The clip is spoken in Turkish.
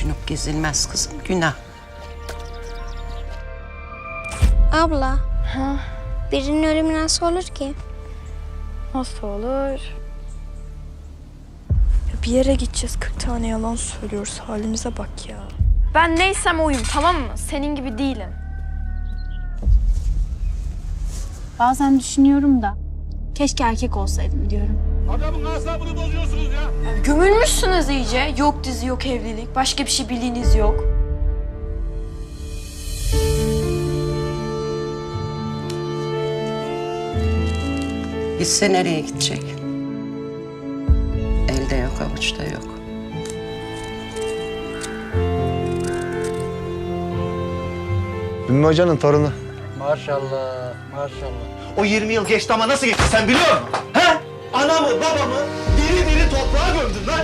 düşünüp gezilmez kızım günah. Abla. Birinin ölümü nasıl olur ki? Nasıl olur? Ya bir yere gideceğiz 40 tane yalan söylüyoruz halimize bak ya. Ben neysem oyum tamam mı? Senin gibi değilim. Bazen düşünüyorum da keşke erkek olsaydım diyorum. Adamın asabını bozuyorsunuz ya. Gömülmüşsünüz iyice. Yok dizi yok evlilik. Başka bir şey bildiğiniz yok. Gitse nereye gidecek? Elde yok avuçta yok. Ümmü Hoca'nın torunu. Maşallah, maşallah. O 20 yıl geçti ama nasıl geçti sen biliyor musun? He? Anamı, babamı diri diri toprağa gömdün lan.